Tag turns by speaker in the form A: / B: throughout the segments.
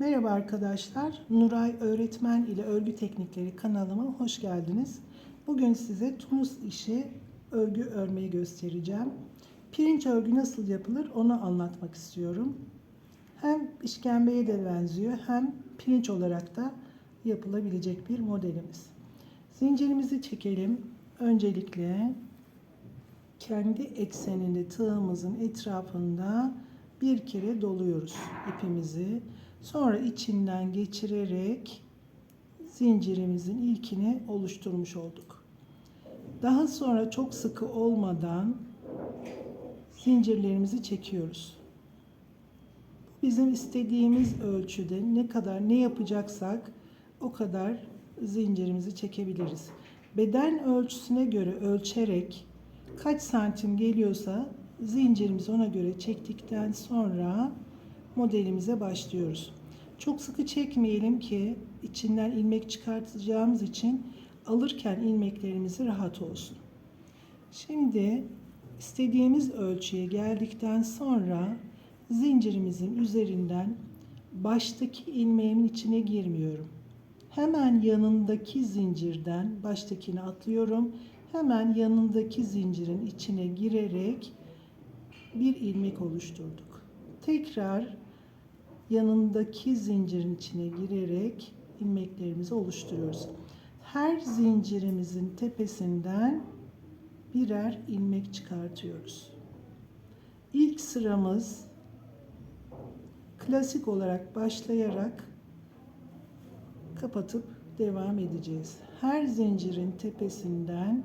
A: Merhaba arkadaşlar. Nuray Öğretmen ile Örgü Teknikleri kanalıma hoş geldiniz. Bugün size Tunus işi örgü örmeyi göstereceğim. Pirinç örgü nasıl yapılır onu anlatmak istiyorum. Hem işkembeye de benziyor hem pirinç olarak da yapılabilecek bir modelimiz. Zincirimizi çekelim. Öncelikle kendi ekseninde tığımızın etrafında bir kere doluyoruz ipimizi. Sonra içinden geçirerek zincirimizin ilkini oluşturmuş olduk. Daha sonra çok sıkı olmadan zincirlerimizi çekiyoruz. Bizim istediğimiz ölçüde ne kadar ne yapacaksak o kadar zincirimizi çekebiliriz. Beden ölçüsüne göre ölçerek kaç santim geliyorsa zincirimizi ona göre çektikten sonra modelimize başlıyoruz. Çok sıkı çekmeyelim ki içinden ilmek çıkartacağımız için alırken ilmeklerimiz rahat olsun. Şimdi istediğimiz ölçüye geldikten sonra zincirimizin üzerinden baştaki ilmeğimin içine girmiyorum. Hemen yanındaki zincirden baştakini atlıyorum. Hemen yanındaki zincirin içine girerek bir ilmek oluşturduk. Tekrar yanındaki zincirin içine girerek ilmeklerimizi oluşturuyoruz. Her zincirimizin tepesinden birer ilmek çıkartıyoruz. İlk sıramız klasik olarak başlayarak kapatıp devam edeceğiz. Her zincirin tepesinden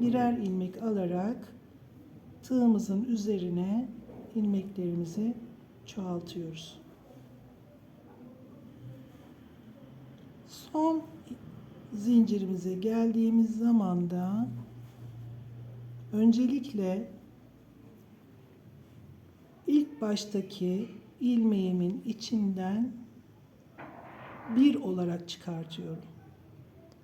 A: birer ilmek alarak tığımızın üzerine ilmeklerimizi çoğaltıyoruz. Son zincirimize geldiğimiz zaman da öncelikle ilk baştaki ilmeğimin içinden bir olarak çıkartıyorum.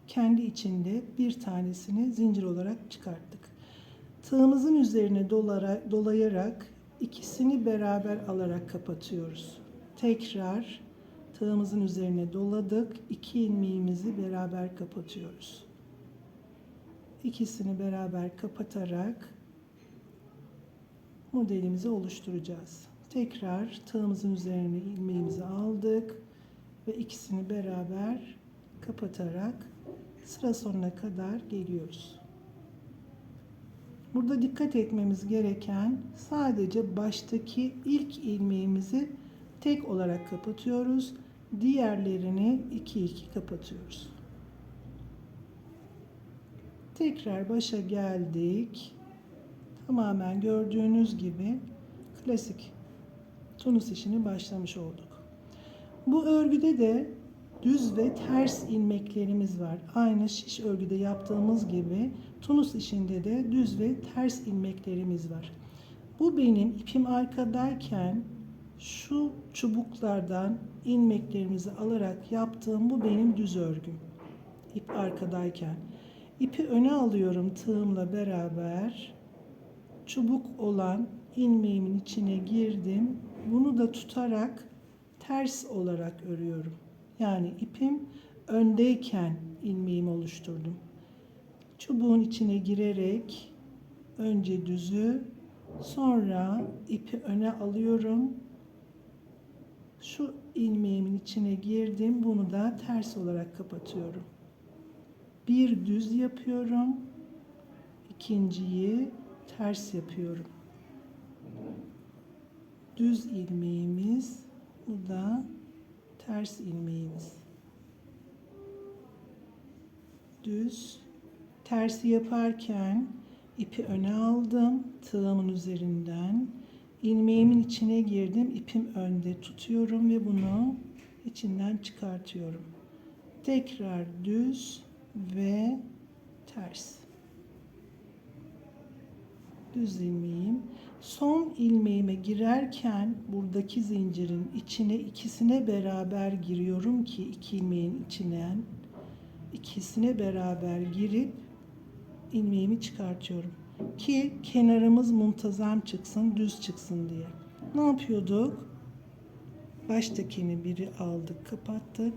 A: Kendi içinde bir tanesini zincir olarak çıkarttık. Tığımızın üzerine dolara, dolayarak ikisini beraber alarak kapatıyoruz. Tekrar tığımızın üzerine doladık. İki ilmeğimizi beraber kapatıyoruz. İkisini beraber kapatarak modelimizi oluşturacağız. Tekrar tığımızın üzerine ilmeğimizi aldık ve ikisini beraber kapatarak sıra sonuna kadar geliyoruz. Burada dikkat etmemiz gereken sadece baştaki ilk ilmeğimizi tek olarak kapatıyoruz. Diğerlerini iki iki kapatıyoruz. Tekrar başa geldik. Tamamen gördüğünüz gibi klasik Tunus işini başlamış olduk. Bu örgüde de düz ve ters ilmeklerimiz var. Aynı şiş örgüde yaptığımız gibi Tunus işinde de düz ve ters ilmeklerimiz var. Bu benim ipim arkadayken şu çubuklardan ilmeklerimizi alarak yaptığım bu benim düz örgüm. İp arkadayken. İpi öne alıyorum tığımla beraber. Çubuk olan ilmeğimin içine girdim. Bunu da tutarak ters olarak örüyorum. Yani ipim öndeyken ilmeğimi oluşturdum. Çubuğun içine girerek önce düzü sonra ipi öne alıyorum. Şu ilmeğimin içine girdim. Bunu da ters olarak kapatıyorum. Bir düz yapıyorum. İkinciyi ters yapıyorum. Düz ilmeğimiz bu da ters ilmeğimiz. Düz. Tersi yaparken ipi öne aldım tığımın üzerinden. İlmeğimin içine girdim ipim önde tutuyorum ve bunu içinden çıkartıyorum. Tekrar düz ve ters düz ilmeğim son ilmeğime girerken buradaki zincirin içine ikisine beraber giriyorum ki iki ilmeğin içinden ikisine beraber girip ilmeğimi çıkartıyorum ki kenarımız muntazam çıksın düz çıksın diye ne yapıyorduk Baştakini biri aldık, kapattık.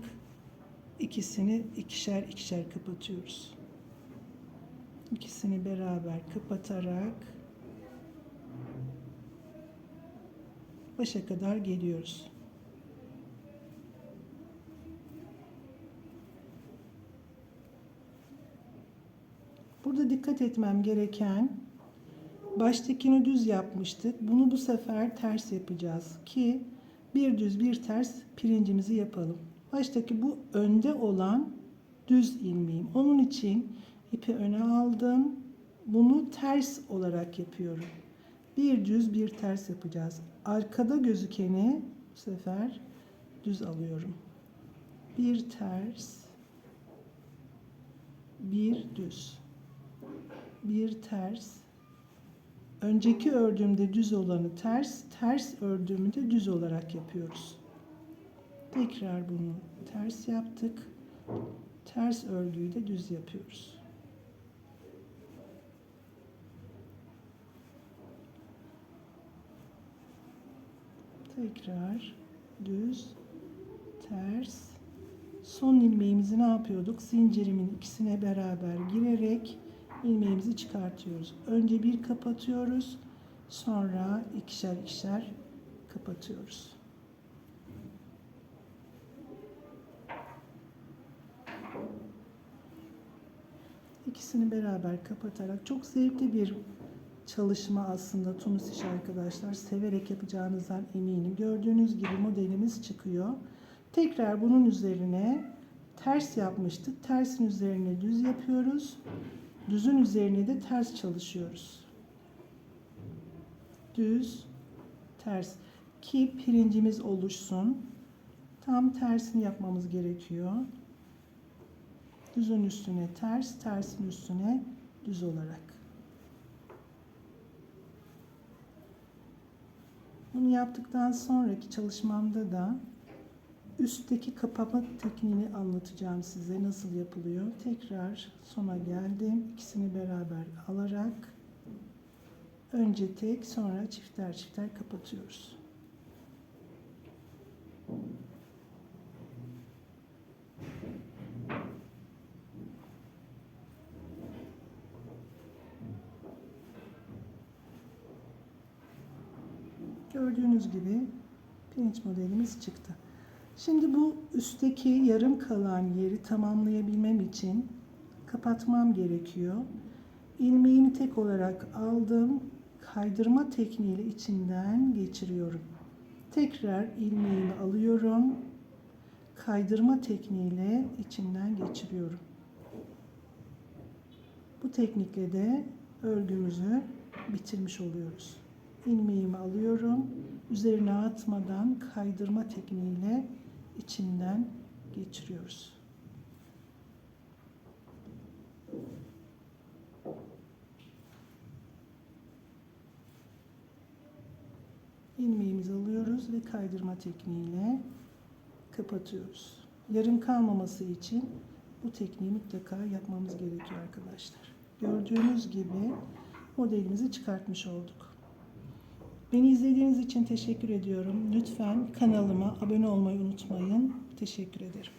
A: İkisini ikişer ikişer kapatıyoruz. İkisini beraber kapatarak başa kadar geliyoruz. Burada dikkat etmem gereken baştakini düz yapmıştık. Bunu bu sefer ters yapacağız ki bir düz bir ters pirincimizi yapalım. Baştaki bu önde olan düz ilmeğim. Onun için ipi öne aldım. Bunu ters olarak yapıyorum. Bir düz bir ters yapacağız. Arkada gözükeni bu sefer düz alıyorum. Bir ters, bir düz. Bir ters. Önceki ördüğümde düz olanı ters, ters ördüğümü de düz olarak yapıyoruz. Tekrar bunu ters yaptık. Ters örgüyü de düz yapıyoruz. Tekrar düz, ters. Son ilmeğimizi ne yapıyorduk? Zincirimin ikisine beraber girerek ilmeğimizi çıkartıyoruz. Önce bir kapatıyoruz. Sonra ikişer ikişer kapatıyoruz. İkisini beraber kapatarak çok zevkli bir çalışma aslında Tunus işi arkadaşlar. Severek yapacağınızdan eminim. Gördüğünüz gibi modelimiz çıkıyor. Tekrar bunun üzerine ters yapmıştık. Tersin üzerine düz yapıyoruz. Düzün üzerine de ters çalışıyoruz. Düz, ters. Ki pirincimiz oluşsun. Tam tersini yapmamız gerekiyor. Düzün üstüne ters, tersin üstüne düz olarak. Bunu yaptıktan sonraki çalışmamda da üstteki kapama tekniğini anlatacağım size nasıl yapılıyor. Tekrar sona geldim. İkisini beraber alarak önce tek sonra çifter çifter kapatıyoruz. Gördüğünüz gibi pirinç modelimiz çıktı. Şimdi bu üstteki yarım kalan yeri tamamlayabilmem için kapatmam gerekiyor. İlmeğimi tek olarak aldım. Kaydırma tekniğiyle içinden geçiriyorum. Tekrar ilmeğimi alıyorum. Kaydırma tekniğiyle içinden geçiriyorum. Bu teknikle de örgümüzü bitirmiş oluyoruz. İlmeğimi alıyorum. Üzerine atmadan kaydırma tekniğiyle içinden geçiriyoruz. İlmeğimizi alıyoruz ve kaydırma tekniğiyle kapatıyoruz. Yarım kalmaması için bu tekniği mutlaka yapmamız gerekiyor arkadaşlar. Gördüğünüz gibi modelimizi çıkartmış olduk. Beni izlediğiniz için teşekkür ediyorum. Lütfen kanalıma abone olmayı unutmayın. Teşekkür ederim.